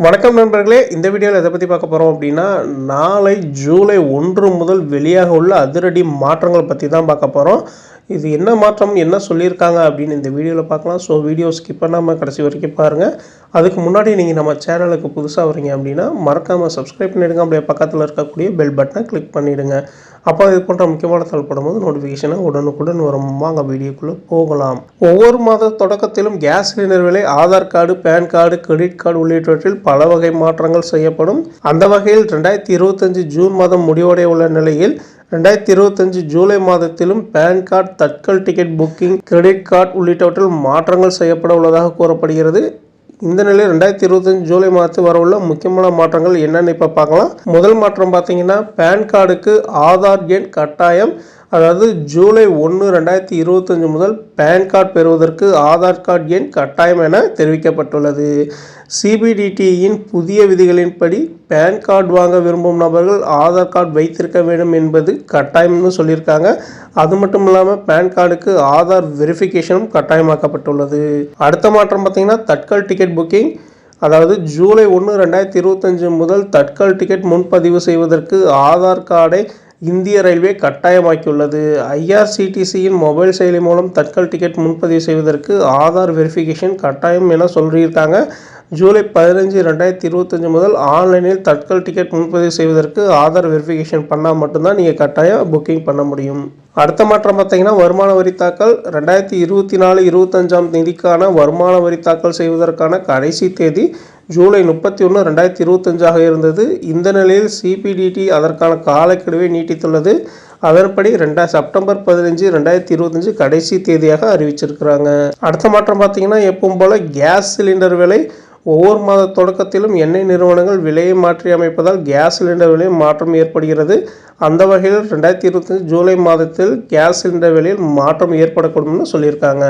வணக்கம் நண்பர்களே இந்த வீடியோவில் எதை பற்றி பார்க்க போகிறோம் அப்படின்னா நாளை ஜூலை ஒன்று முதல் வெளியாக உள்ள அதிரடி மாற்றங்கள் பற்றி தான் பார்க்க போகிறோம் இது என்ன மாற்றம் என்ன சொல்லியிருக்காங்க அப்படின்னு இந்த வீடியோவில் பார்க்கலாம். ஸோ வீடியோ ஸ்கிப் பண்ணாமல் கடைசி வரைக்கும் பாருங்கள் அதுக்கு முன்னாடி நீங்கள் நம்ம சேனலுக்கு புதுசாக வரீங்க அப்படின்னா மறக்காமல் சப்ஸ்கிரைப் பண்ணிவிடுங்க அப்படியே பக்கத்தில் இருக்கக்கூடிய பெல் பட்டனை கிளிக் பண்ணிவிடுங்க அப்போ இது போன்ற முக்கியமான தகவல் போடும்போது நோட்டிஃபிகேஷனை உடனுக்குடன் வரும். வாங்க வீடியோக்குள்ளே போகலாம். ஒவ்வொரு மாத தொடக்கத்திலும் கேஸ் சிலிண்டர் விலை Aadhaar card PAN card credit card உள்ளிட்டவற்றில் பல வகை மாற்றங்கள் செய்யப்படும். அந்த வகையில் ரெண்டாயிரத்தி இருபத்தஞ்சு ஜூன் மாதம் முடிவடைய உள்ள நிலையில் ரெண்டாயிரத்தி இருபத்தஞ்சு ஜூலை மாதத்திலும் PAN card Tatkal ticket booking credit card உள்ளிட்டவற்றில் மாற்றங்கள் செய்யப்பட உள்ளதாக கூறப்படுகிறது. இந்த நிலையில் ரெண்டாயிரத்தி இருபத்தஞ்சு ஜூலை மாதத்துக்கு வர உள்ள முக்கியமான மாற்றங்கள் என்னென்னு இப்போ பார்க்கலாம். முதல் மாற்றம் பார்த்தீங்கன்னா பேன் கார்டுக்கு ஆதார் எண் கட்டாயம் அதாவது ஜூலை ஒன்று ரெண்டாயிரத்தி இருபத்தஞ்சு முதல் பேன் கார்டு பெறுவதற்கு ஆதார் கார்டு எண் கட்டாயம் என தெரிவிக்கப்பட்டுள்ளது. சிபிடிடியின் புதிய விதிகளின்படி பேன் கார்டு வாங்க விரும்பும் நபர்கள் ஆதார் கார்டு வைத்திருக்க வேண்டும் என்பது கட்டாயம்னு சொல்லியிருக்காங்க. அது மட்டும் இல்லாமல் பேன் கார்டுக்கு ஆதார் வெரிஃபிகேஷனும் கட்டாயமாக்கப்பட்டுள்ளது. அடுத்த மாற்றம் பார்த்தீங்கன்னா தட்கல் டிக்கெட் புக்கிங். அதாவது ஜூலை ஒன்று ரெண்டாயிரத்தி இருபத்தஞ்சு முதல் தட்கல் டிக்கெட் முன்பதிவு செய்வதற்கு ஆதார் கார்டை இந்திய ரயில்வே கட்டாயமாக்கியுள்ளது. ஐஆர்சிடிசியின் மொபைல் செயலி மூலம் தட்கல் டிக்கெட் முன்பதிவு செய்வதற்கு ஆதார் வெரிஃபிகேஷன் கட்டாயம் என சொல்லியிருக்காங்க. ஜூலை பதினஞ்சு ரெண்டாயிரத்தி இருபத்தஞ்சி முதல் ஆன்லைனில் தட்கல் டிக்கெட் முன்பதிவு செய்வதற்கு ஆதார் வெரிஃபிகேஷன் பண்ணால் மட்டும்தான் நீங்கள் கட்டாயம் புக்கிங் பண்ண முடியும். அடுத்த மாற்றம் பார்த்தீங்கன்னா வருமான வரி தாக்கல். ரெண்டாயிரத்தி இருபத்தி நாலு இருபத்தஞ்சாம் தேதிக்கான வருமான வரி தாக்கல் செய்வதற்கான கடைசி தேதி ஜூலை முப்பத்தி ஒன்று ரெண்டாயிரத்தி இருபத்தஞ்சாக இருந்தது. இந்த நிலையில் சிபிடிடி அதற்கான காலக்கெடுவை நீட்டித்துள்ளது. அதன்படி ரெண்டா செப்டம்பர் பதினஞ்சு ரெண்டாயிரத்தி இருபத்தஞ்சு கடைசி தேதியாக அறிவிச்சிருக்கிறாங்க. அடுத்த மாற்றம் பார்த்தீங்கன்னா எப்பவும் போல் கேஸ் சிலிண்டர் விலை ஒவ்வொரு மாத தொடக்கத்திலும் எண்ணெய் நிறுவனங்கள் விலையை மாற்றி அமைப்பதால் கேஸ் சிலிண்டர் விலையில் மாற்றம் ஏற்படுகிறது. அந்த வகையில் ரெண்டாயிரத்தி இருபத்தஞ்சு ஜூலை மாதத்தில் கேஸ் சிலிண்டர் விலையில் மாற்றம் ஏற்படக்கூடும்னு சொல்லியிருக்காங்க.